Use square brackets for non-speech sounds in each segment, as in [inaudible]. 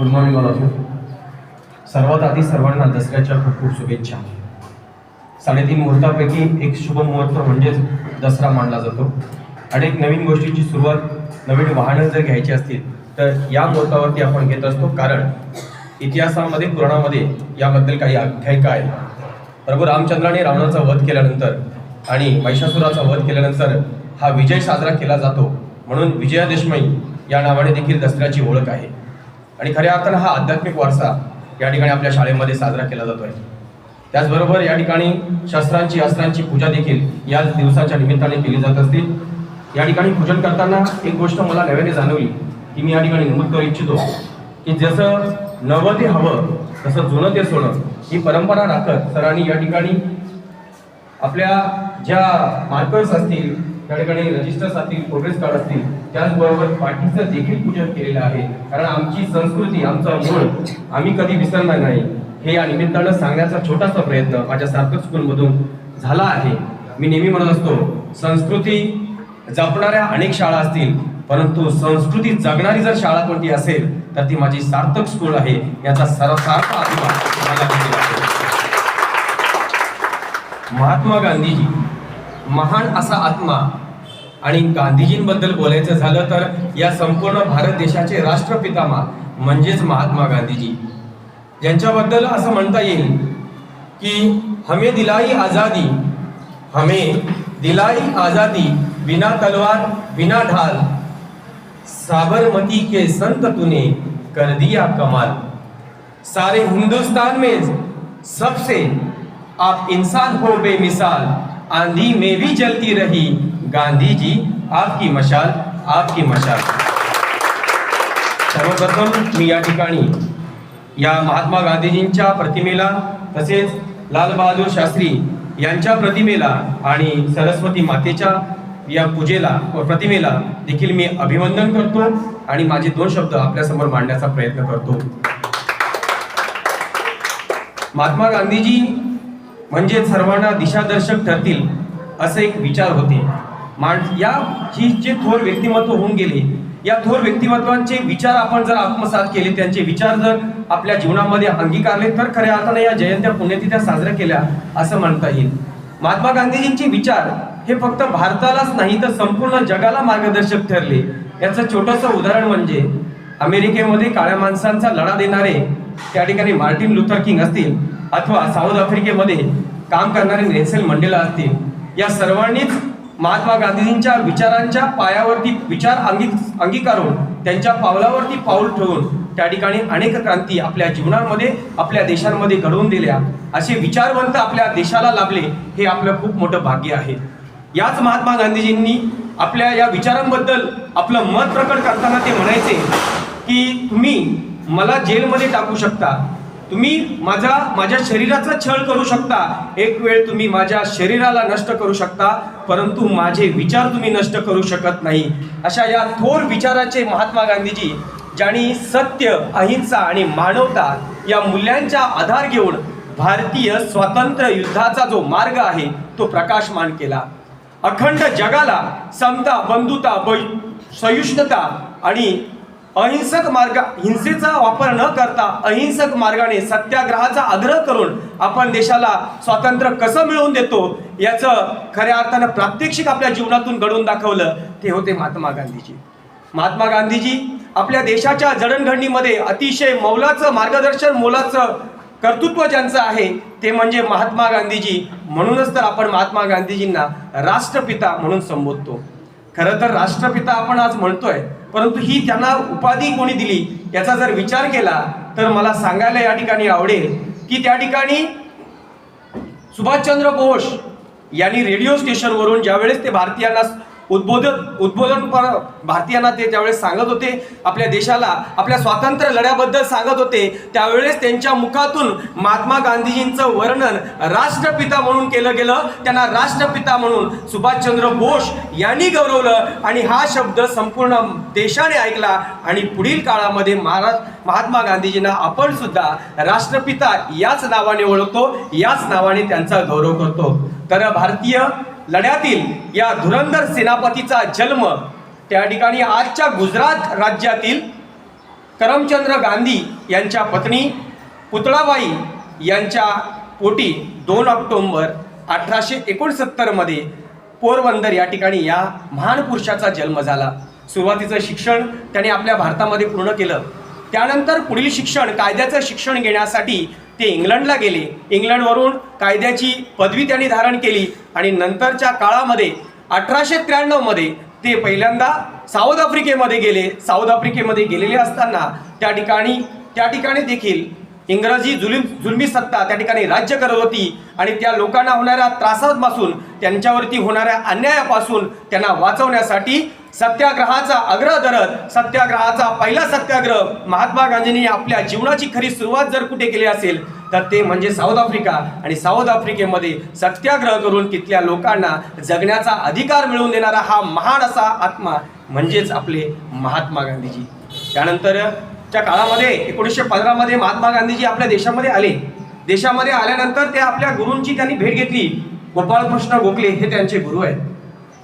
Good morning all of you सर्वात आधी सर्वांना दसऱ्याच्या खूप खूप शुभेच्छा. साडेतीन मुहूर्तापैकी एक शुभ मुहूर्त म्हणजेच दसरा मानला जातो. आणि एक नवीन गोष्टीची सुरुवात नवीन वाहनं जर घ्यायची असतील तर या मुहूर्तावरती आपण घेत असतो. कारण इतिहासामध्ये पुराणामध्ये याबद्दल काही आख्यायिका आहे प्रभू रामचंद्राने रावणाचा वध केल्यानंतर आणि महिषासुराचा वध केल्यानंतर हा विजय साजरा केला जातो. म्हणून विजयादशमी या नावाने देखील दसऱ्याची ओळख आहे. आणि खऱ्या अर्थानं हा आध्यात्मिक वारसा या ठिकाणी आपल्या शाळेमध्ये साजरा केला जातो आहे त्याचबरोबर या ठिकाणी शस्त्रांची अस्त्रांची पूजा देखील या दिवसाच्या निमित्ताने केली जात असते या ठिकाणी पूजन करताना एक गोष्ट मला नव्याने जाणवली की मी या ठिकाणी नमूद करू इच्छितो की जसं नवं ते हवं तसं जुनं ते सोनं ही परंपरा राखत सरांनी या ठिकाणी आपल्या ज्या मार्कर्स असतील त्या ठिकाणी रजिस्टर्स असतील प्रोग्रेस कार्ड असतील त्याचबरोबर पाठीचं देखील पूजन केलेलं आहे. कारण आमची संस्कृती आमचा मूळ आम्ही कधी विसरणार नाही. हे या निमित्तानं सांगण्याचा छोटासा प्रयत्न माझ्या सार्थक स्कूलमधून झाला आहे. मी नेहमी म्हणत असतो संस्कृती जपणाऱ्या अनेक शाळा असतील परंतु संस्कृती जगणारी जर शाळा कोणती असेल तर ती माझी सार्थक स्कूल आहे याचा सर्वसार्थ अभिमान महात्मा गांधीजी महान असा आत्मा आणि गांधीजींबद्दल बोलायचं झालं तर या संपूर्ण भारत देशाचे राष्ट्रपितामा म्हणजेच महात्मा गांधीजी. यांच्याबद्दल असं म्हणता येईल की हमें दिलाई आझादी हमें दिलाई आझादी बिना तलवार बिना ढाल साबरमती के संत तूने कर दिया कमाल. सारे हिंदुस्तान में सबसे आप इंसान हो बेमिसाल आंधी में भी जलती रही गांधी जी आपकी मशाल आपकी मशाल। सर्वप्रथम मी या ठिकाणी या महात्मा गांधीजींच्या प्रतिमेला तसेच लालबहादूर शास्त्री यांच्या प्रतिमेला आणि सरस्वती मातेच्या या पूजेला व प्रतिमेला देखील मी अभिवंदन करतो आणि माझे दोन शब्द आपल्यासमोर मांडण्याचा प्रयत्न करतो. महात्मा गांधीजी म्हणजे सर्वांना दिशादर्शक ठरतील असे एक विचार होते. माण या ही जे थोर व्यक्तिमत्व होऊन गेले या थोर व्यक्तिमत्वांचे विचार आपण जर आत्मसात केले त्यांचे विचार जर आपल्या जीवनामध्ये अंगीकारले तर खऱ्या अर्थाने या जयंत्या पुण्यतिथ्या साजऱ्या केल्या असं म्हणता येईल. महात्मा गांधीजींचे विचार हे फक्त भारतालाच नाही तर संपूर्ण जगाला मार्गदर्शक ठरले. याचं छोटंसं उदाहरण म्हणजे अमेरिकेमध्ये काळ्या माणसांचा लढा देणारे त्या ठिकाणी मार्टिन लुथर किंग असतील अथवा साऊथ आफ्रिकेमध्ये काम करणारे नेल्सन मंडेला असतील या सर्वांनीच महात्मा गांधीजींच्या विचारांच्या पायावरती विचार अंगी अंगीकारून त्यांच्या पावलावरती पाऊल ठेवून त्या ठिकाणी अनेक क्रांती आपल्या जीवनामध्ये आपल्या देशांमध्ये घडवून दिल्या. असे विचारवंत आपल्या देशाला लाभले हे आपलं खूप मोठं भाग्य आहे. याच महात्मा गांधीजींनी आपल्या या विचारांबद्दल आपलं मत प्रकट करताना ते म्हणायचे की तुम्ही मला जेलमध्ये टाकू शकता. तुम्ही माझा माझ्या शरीराचा छळ करू शकता. एक वेळ तुम्ही माझ्या शरीराला नष्ट करू शकता परंतु माझे विचार तुम्ही नष्ट करू शकत नाही. अशा या थोर विचाराचे महात्मा गांधीजी ज्यांनी सत्य अहिंसा आणि मानवता या मूल्यांचा आधार घेऊन भारतीय स्वातंत्र्य युद्धाचा जो मार्ग आहे तो प्रकाशमान केला. अखंड जगाला समता बंधुता बै- सहिष्णुता आणि अहिंसक मार्ग हिंसेचा वापर न करता अहिंसक मार्गाने सत्याग्रहाचा आग्रह करून आपण देशाला स्वातंत्र्य कसं मिळवून देतो याचं खऱ्या अर्थानं प्रात्यक्षिक आपल्या जीवनातून घडवून दाखवलं ते होते महात्मा गांधीजी. महात्मा गांधीजी आपल्या देशाच्या जडणघडणीमध्ये अतिशय मौलाचं मार्गदर्शन मोलाचं कर्तृत्व ज्यांचं आहे ते म्हणजे महात्मा गांधीजी. म्हणूनच तर आपण महात्मा गांधीजींना राष्ट्रपिता म्हणून संबोधतो. खरं तर राष्ट्रपिता आपण आज म्हणतोय परंतु ही त्यांना उपाधी कोणी दिली याचा जर विचार केला तर मला सांगायला या ठिकाणी आवडेल की त्या ठिकाणी सुभाषचंद्र बोस यांनी रेडिओ स्टेशनवरून ज्यावेळेस ते भारतीयांना उद्बोधन उद्बोधन पर- भारतीयांना ते ज्यावेळेस सांगत होते आपल्या देशाला आपल्या स्वातंत्र्य लढ्याबद्दल सांगत होते त्यावेळेस त्यांच्या मुखातून महात्मा गांधीजींचं वर्णन राष्ट्रपिता म्हणून केलं गेलं. त्यांना राष्ट्रपिता म्हणून सुभाषचंद्र बोस यांनी गौरवलं आणि हा शब्द संपूर्ण देशाने ऐकला आणि पुढील काळामध्ये महाराज महात्मा गांधीजींना आपण सुद्धा राष्ट्रपिता याच नावाने ओळखतो याच नावाने त्यांचा गौरव करतो. तर भारतीय लढ्यातील या धुरंधर सेनापतीचा जन्म त्या ठिकाणी आजच्या गुजरात राज्यातील करमचंद्र गांधी यांच्या पत्नी पुतळाबाई यांच्या पोटी दोन ऑक्टोंबर अठराशे एकोणसत्तरमध्ये पोरबंदर या ठिकाणी या महान पुरुषाचा जन्म झाला. सुरुवातीचं शिक्षण त्याने आपल्या भारतामध्ये पूर्ण केलं. त्यानंतर पुढील शिक्षण कायद्याचं शिक्षण घेण्यासाठी ते इंग्लंडला गेले. इंग्लंडवरून कायद्याची पदवी त्यांनी धारण केली आणि नंतरच्या काळामध्ये अठराशे त्र्याण्णवमध्ये ते पहिल्यांदा साऊथ आफ्रिकेमध्ये गेले. साऊथ आफ्रिकेमध्ये गेलेले असताना त्या ठिकाणी त्या ठिकाणी देखील इंग्रजी जुलिम जुलमी सत्ता त्या ठिकाणी राज्य करत होती आणि त्या लोकांना होणाऱ्या त्रासापासून त्यांच्यावरती होणाऱ्या अन्यायापासून त्यांना वाचवण्यासाठी सत्याग्रहाचा आग्रह धरत सत्याग्रहाचा पहिला सत्याग्रह महात्मा गांधींनी आपल्या जीवनाची खरी सुरुवात जर कुठे केली असेल तर ते म्हणजे साऊथ आफ्रिका. आणि साऊथ आफ्रिकेमध्ये सत्याग्रह करून तिथल्या लोकांना जगण्याचा अधिकार मिळवून देणारा हा महान असा आत्मा म्हणजेच आपले महात्मा गांधीजी. त्यानंतर त्या काळामध्ये एकोणीसशे पंधरामध्ये महात्मा गांधीजी आपल्या देशामध्ये आले. देशामध्ये आल्यानंतर ते आपल्या गुरूंची त्यांनी भेट घेतली. गोपाळकृष्ण गोखले हे त्यांचे गुरु आहेत.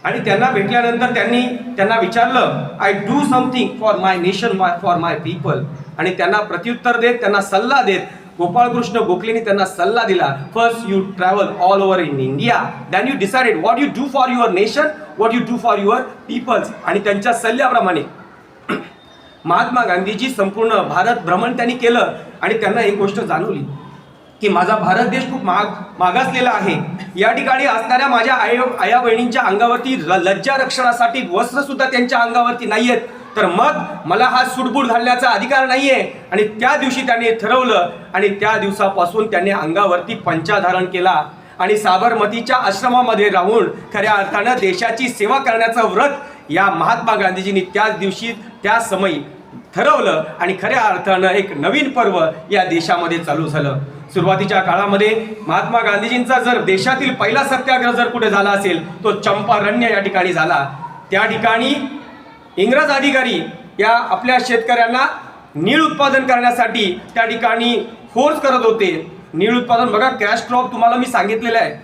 आणि त्यांना भेटल्यानंतर त्यांनी त्यांना विचारलं I do something for my nation for my people आणि त्यांना प्रत्युत्तर देत त्यांना सल्ला देत गोपाळकृष्ण गोखलेने त्यांना सल्ला दिला first you travel all over in India then you decided what you do for your nation what you do for your peoples आणि त्यांच्या सल्ल्याप्रमाणे [clears throat] महात्मा गांधीजी संपूर्ण भारत भ्रमण त्यांनी केलं आणि त्यांना एक गोष्ट जाणवली की माझा भारत देश खूप महाग मागासलेला आहे. या ठिकाणी असणाऱ्या माझ्या आई आया बहिणींच्या अंगावरती ल- लज्जा रक्षणासाठी वस्त्र सुद्धा त्यांच्या अंगावरती नाही आहेत तर मग मला हा सुटबूट घालण्याचा अधिकार नाही आहे आणि त्या दिवशी त्यांनी ठरवलं आणि त्या दिवसापासून त्यांनी अंगावरती पंचाधारण केला. आणि साबरमतीच्या आश्रमामध्ये राहून खऱ्या अर्थानं देशाची सेवा करण्याचं व्रत या महात्मा गांधीजींनी त्याच दिवशी त्या समयी ठरवलं. आणि खऱ्या अर्थानं एक नवीन पर्व या देशामध्ये चालू झालं. सुरुवातीच्या काळामध्ये महात्मा गांधीजींचा जर देशातील पहिला सत्याग्रह जर कुठे झाला असेल तो चंपारण्य या ठिकाणी झाला. त्या ठिकाणी इंग्रज अधिकारी या आपल्या शेतकऱ्यांना नीळ उत्पादन करण्यासाठी त्या ठिकाणी फोर्स करत होते. नीळ उत्पादन बघा कॅश क्रॉप तुम्हाला मी सांगितलेलं आहे.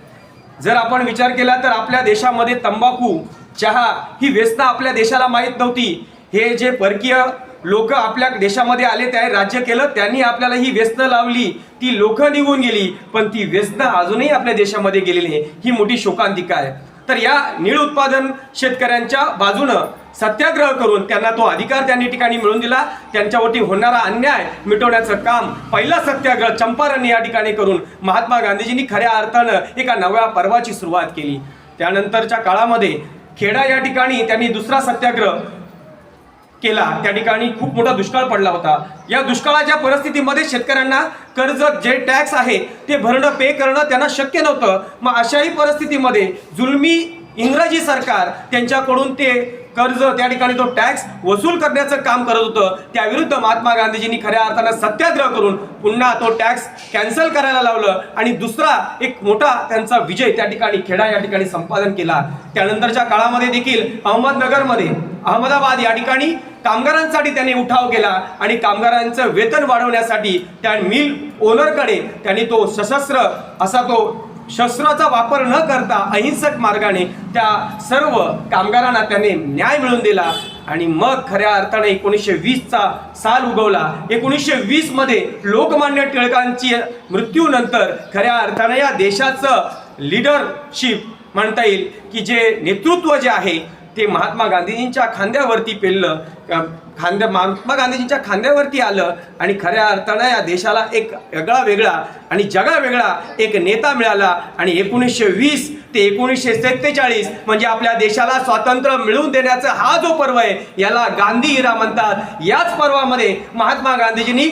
जर आपण विचार केला तर आपल्या देशामध्ये तंबाखू चहा ही व्यसना आपल्या देशाला माहीत नव्हती. हे जे परकीय लोक आपल्या देशामध्ये आले त्या राज्य केलं त्यांनी आपल्याला ही व्यसनं लावली ती लोक निघून गेली पण ती व्यसनं अजूनही आपल्या देशामध्ये गेलेली आहे. ही मोठी शोकांतिका आहे. तर या नीळ उत्पादन शेतकऱ्यांच्या बाजूनं सत्याग्रह करून त्यांना तो अधिकार त्यांनी ठिकाणी मिळवून दिला. त्यांच्यावरती होणारा अन्याय मिटवण्याचं काम पहिला सत्याग्रह चंपारण या ठिकाणी करून महात्मा गांधीजींनी खऱ्या अर्थानं एका नव्या पर्वाची सुरुवात केली. त्यानंतरच्या काळामध्ये खेडा या ठिकाणी त्यांनी दुसरा सत्याग्रह केला. त्या ठिकाणी खूप मोठा दुष्काळ पडला होता. या दुष्काळाच्या परिस्थितीमध्ये शेतकऱ्यांना कर्ज जे टॅक्स आहे ते भरणं पे करणं त्यांना शक्य नव्हतं. मग अशाही परिस्थितीमध्ये जुलमी इंग्रजी सरकार त्यांच्याकडून ते कर्ज त्या ठिकाणी तो टॅक्स वसूल करण्याचं काम करत होतं. त्याविरुद्ध महात्मा गांधीजींनी खऱ्या अर्थानं सत्याग्रह करून पुन्हा तो टॅक्स कॅन्सल करायला लावलं. आणि दुसरा एक मोठा त्यांचा विजय त्या ठिकाणी खेडा या ठिकाणी संपादन केला. त्यानंतरच्या काळामध्ये देखील अहमदनगरमध्ये अहमदाबाद या ठिकाणी कामगारांसाठी त्यांनी उठाव केला. आणि कामगारांचं वेतन वाढवण्यासाठी त्या मिल ओनरकडे त्यांनी तो सशस्त्र असा तो शस्त्राचा वापर न करता अहिंसक मार्गाने त्या सर्व कामगारांना त्याने न्याय मिळवून दिला. आणि मग खऱ्या अर्थाने एकोणीसशे वीसचा साल उगवला. एकोणीसशे वीसमध्ये लोकमान्य टिळकांची मृत्यूनंतर खऱ्या अर्थाने या देशाचं लिडरशिप म्हणता येईल की जे नेतृत्व जे आहे ते महात्मा गांधीजींच्या खांद्यावरती पेललं खांद्या महात्मा गांधीजींच्या खांद्यावरती आलं आणि खऱ्या अर्थानं या देशाला एक वेगळा वेगळा आणि जगा वेगळा एक नेता मिळाला आणि एकोणीसशे वीस ते एकोणीसशे सत्तेचाळीस म्हणजे आपल्या देशाला स्वातंत्र्य मिळवून देण्याचा हा जो पर्व आहे याला गांधी इरा म्हणतात. याच पर्वामध्ये महात्मा गांधीजींनी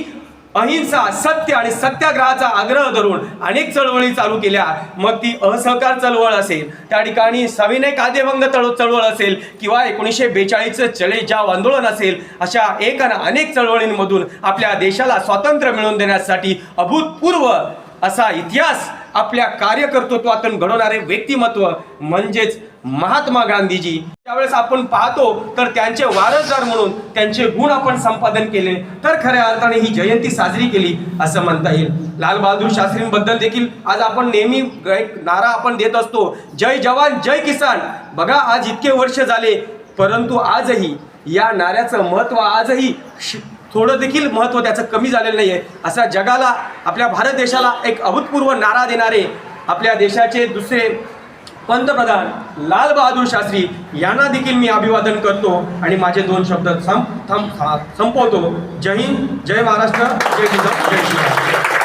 अहिंसा सत्य आणि सत्याग्रहाचा आग्रह धरून अनेक चळवळी चालू केल्या. मग ती असहकार चळवळ असेल त्या ठिकाणी सविनय कायदेभंग चळव चळवळ असेल किंवा एकोणीसशे बेचाळीसचं चले जाव आंदोलन असेल अशा एक अनेक चळवळींमधून आपल्या देशाला स्वातंत्र्य मिळवून देण्यासाठी अभूतपूर्व असा इतिहास आपल्या कार्यकर्तृत्वातून घडवणारे व्यक्तिमत्व म्हणजेच महात्मा गांधीजी. त्यावेळेस आपण पाहतो तर त्यांचे वारसदार म्हणून त्यांचे गुण आपण संपादन केले. तर खऱ्या अर्थाने ही जयंती साजरी केली असं म्हणता येईल. लाल बहादूर शास्त्रींबद्दल देखील आज आपण नेहमी एक नारा आपण देत असतो. जय जवान जय किसान. बघा आज इतके वर्ष झाले परंतु आजही या नाऱ्याचं महत्त्व आजही श- थोडं देखील महत्त्व त्याचं कमी झालेलं नाही आहे असा जगाला आपल्या भारत देशाला एक अभूतपूर्व नारा देणारे आपल्या देशाचे दुसरे पंतप्रधान लाल बहादूर शास्त्री यांना देखील मी अभिवादन करतो आणि माझे दोन शब्द सं संपवतो. जय हिंद जय महाराष्ट्र जय जिजाऊ जय श्रीराम